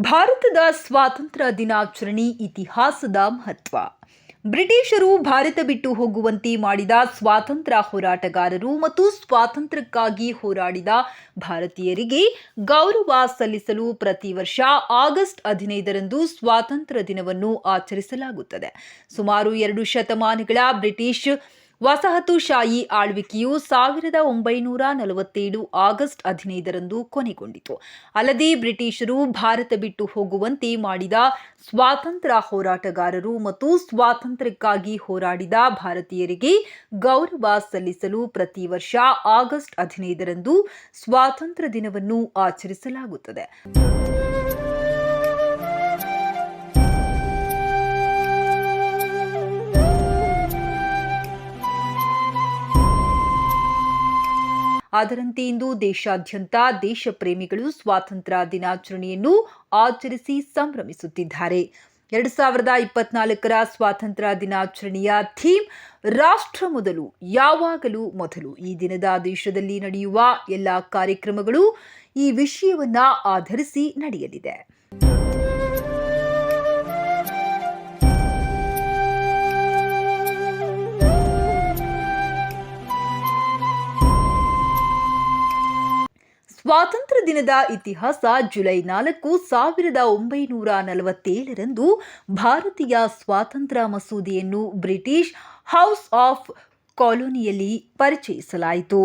ಭಾರತದ ಸ್ವಾತಂತ್ರ್ಯ ದಿನಾಚರಣೆ ಇತಿಹಾಸದ ಮಹತ್ವ. ಬ್ರಿಟಿಷರು ಭಾರತ ಬಿಟ್ಟು ಹೋಗುವಂತೆ ಮಾಡಿದ ಸ್ವಾತಂತ್ರ್ಯ ಹೋರಾಟಗಾರರು ಮತ್ತು ಸ್ವಾತಂತ್ರ್ಯಕ್ಕಾಗಿ ಹೋರಾಡಿದ ಭಾರತೀಯರಿಗೆ ಗೌರವ ಸಲ್ಲಿಸಲು ಪ್ರತಿ ವರ್ಷ ಆಗಸ್ಟ್ ಹದಿನೈದರಂದು ಸ್ವಾತಂತ್ರ್ಯ ದಿನವನ್ನು ಆಚರಿಸಲಾಗುತ್ತದೆ. ಸುಮಾರು ಎರಡು ಶತಮಾನಗಳ ಬ್ರಿಟಿಷ್ ವಸಾಹತುಶಾಹಿ ಆಳ್ವಿಕೆಯು ಸಾವಿರದ ಒಂಬೈನೂರ ನಲವತ್ತೇಳು ಆಗಸ್ಟ್ ಹದಿನೈದರಂದು ಕೊನೆಗೊಂಡಿತು. ಅಲ್ಲದೆ ಬ್ರಿಟಿಷರು ಭಾರತ ಬಿಟ್ಟು ಹೋಗುವಂತೆ ಮಾಡಿದ ಸ್ವಾತಂತ್ರ್ಯ ಹೋರಾಟಗಾರರು ಮತ್ತು ಸ್ವಾತಂತ್ರ್ಯಕ್ಕಾಗಿ ಹೋರಾಡಿದ ಭಾರತೀಯರಿಗೆ ಗೌರವ ಸಲ್ಲಿಸಲು ಪ್ರತಿ ವರ್ಷ ಆಗಸ್ಟ್ ಹದಿನೈದರಂದು ಸ್ವಾತಂತ್ರ್ಯ ದಿನವನ್ನು ಆಚರಿಸಲಾಗುತ್ತದೆ. ಅದರಂತೆ ಇಂದು ದೇಶಾದ್ಯಂತ ದೇಶ ಪ್ರೇಮಿಗಳು ಸ್ವಾತಂತ್ರ್ಯ ದಿನಾಚರಣೆಯನ್ನು ಆಚರಿಸಿ ಸಂಭ್ರಮಿಸುತ್ತಿದ್ದಾರೆ. ಎರಡು ಸಾವಿರದ ಇಪ್ಪತ್ನಾಲ್ಕರ ಸ್ವಾತಂತ್ರ್ಯ ದಿನಾಚರಣೆಯ ಥೀಮ್, ರಾಷ್ಟ್ರ ಮೊದಲು, ಯಾವಾಗಲೂ ಮೊದಲು. ಈ ದಿನದ ದೇಶದಲ್ಲಿ ನಡೆಯುವ ಎಲ್ಲ ಕಾರ್ಯಕ್ರಮಗಳು ಈ ವಿಷಯವನ್ನ ಆಧರಿಸಿ ನಡೆಯಲಿದೆ. ಸ್ವಾತಂತ್ರ್ಯ ದಿನದ ಇತಿಹಾಸ ಜುಲೈ ನಾಲ್ಕು ಸಾವಿರದ ಒಂಬೈನೂರ ನಲವತ್ತೇಳರಂದು ಭಾರತೀಯ ಸ್ವಾತಂತ್ರ್ಯ ಮಸೂದೆಯನ್ನು ಬ್ರಿಟಿಷ್ ಹೌಸ್ ಆಫ್ ಕಾಲೋನಿಯಲ್ಲಿ ಪರಿಚಯಿಸಲಾಯಿತು.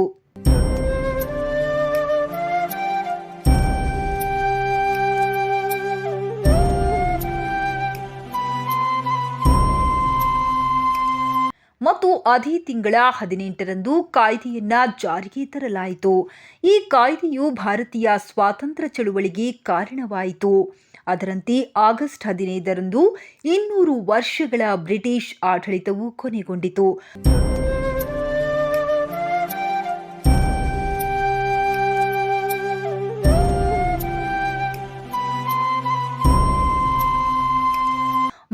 ಮತ್ತು ಅದೇ ತಿಂಗಳ ಹದಿನೆಂಟರಂದು ಕಾಯ್ದೆಯನ್ನ ಜಾರಿಗೆ ತರಲಾಯಿತು. ಈ ಕಾಯ್ದೆಯು ಭಾರತೀಯ ಸ್ವಾತಂತ್ರ್ಯ ಚಳುವಳಿಗೆ ಕಾರಣವಾಯಿತು. ಅದರಂತೆ ಆಗಸ್ಟ್ ಹದಿನೈದರಂದು ಇನ್ನೂರು ವರ್ಷಗಳ ಬ್ರಿಟಿಷ್ ಆಡಳಿತವು ಕೊನೆಗೊಂಡಿತು.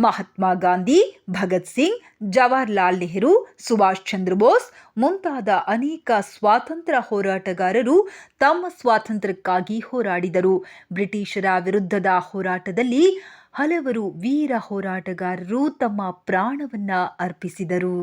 ಮಹಾತ್ಮ ಗಾಂಧಿ, ಭಗತ್ ಸಿಂಗ್, ಜವಾಹರ್ಲಾಲ್ ನೆಹರು, ಸುಭಾಷ್ ಚಂದ್ರ ಬೋಸ್ ಮುಂತಾದ ಅನೇಕ ಸ್ವಾತಂತ್ರ್ಯ ಹೋರಾಟಗಾರರು ತಮ್ಮ ಸ್ವಾತಂತ್ರ್ಯಕ್ಕಾಗಿ ಹೋರಾಡಿದರು. ಬ್ರಿಟಿಷರ ವಿರುದ್ಧದ ಹೋರಾಟದಲ್ಲಿ ಹಲವರು ವೀರ ಹೋರಾಟಗಾರರು ತಮ್ಮ ಪ್ರಾಣವನ್ನು ಅರ್ಪಿಸಿದರು.